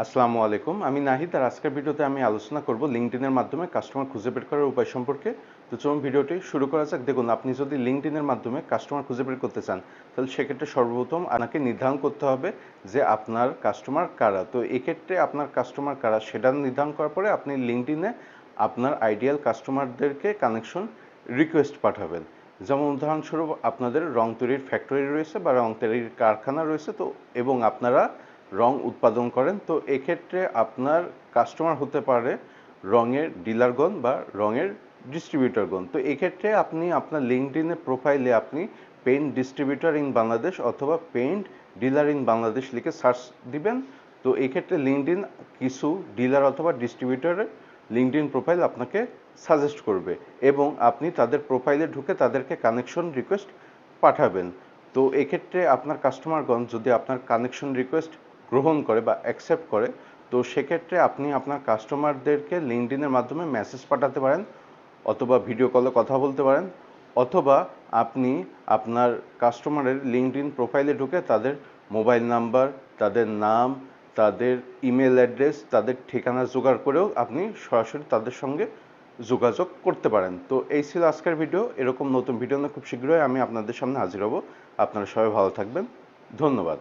আসসালামু আলাইকুম। আমি নাহিদ আর আজকের ভিডিওতে আমি আলোচনা করব লিঙ্কডিনের মাধ্যমে কাস্টমার খুঁজে বের করার উপায় সম্পর্কে। তো চলুন ভিডিওটি শুরু করা যাক। দেখুন, আপনি যদি লিঙ্কডিনের মাধ্যমে কাস্টমার খুঁজে বের করতে চান, তাহলে সেক্ষেত্রে সর্বপ্রথম আপনাকে নির্ধারণ করতে হবে যে আপনার কাস্টমার কারা। তো এক্ষেত্রে আপনার কাস্টমার কারা, সেটা নির্ধারণ করার পরে আপনি লিঙ্কডিনে আপনার আইডিয়াল কাস্টমারদেরকে কানেকশন রিকোয়েস্ট পাঠাবেন। যেমন উদাহরণস্বরূপ, আপনাদের রং তৈরির ফ্যাক্টরি রয়েছে বা রং তৈরির কারখানা রয়েছে, তো এবং আপনারা রং উৎপাদন করেন, তো এক্ষেত্রে আপনার কাস্টমার হতে পারে রঙের ডিলারগণ বা রঙের ডিস্ট্রিবিউটরগণ তো এক্ষেত্রে আপনি আপনার লিঙ্কডিনের প্রোফাইলে আপনি পেইন্ট ডিস্ট্রিবিউটর ইন বাংলাদেশ অথবা পেইন্ট ডিলার ইন বাংলাদেশ লিখে সার্চ দিবেন। তো এক্ষেত্রে লিঙ্কডিন কিছু ডিলার অথবা ডিস্ট্রিবিউটরের লিঙ্কডিন প্রোফাইল আপনাকে সাজেস্ট করবে এবং আপনি তাদের প্রোফাইলে ঢুকে তাদেরকে কানেকশন রিকোয়েস্ট পাঠাবেন। তো এক্ষেত্রে আপনার কাস্টমারগণ যদি আপনার কানেকশন রিকোয়েস্ট গ্রহণ করে বা অ্যাকসেপ্ট করে, তো সেক্ষেত্রে আপনি আপনার কাস্টমারদেরকে লিঙ্কডিনের মাধ্যমে মেসেজ পাঠাতে পারেন, অথবা ভিডিও কলে কথা বলতে পারেন, অথবা আপনি আপনার কাস্টমারের লিঙ্কডিন প্রোফাইলে ঢুকে তাদের মোবাইল নাম্বার তাদের নাম, তাদের ইমেল অ্যাড্রেস তাদের ঠিকানা জোগাড় করেও আপনি সরাসরি তাদের সঙ্গে যোগাযোগ করতে পারেন। তো এই ছিল আজকের ভিডিও এরকম নতুন ভিডিও নিয়ে খুব শীঘ্রই আমি আপনাদের সামনে হাজির হব। আপনারা সবাই ভালো থাকবেন। ধন্যবাদ।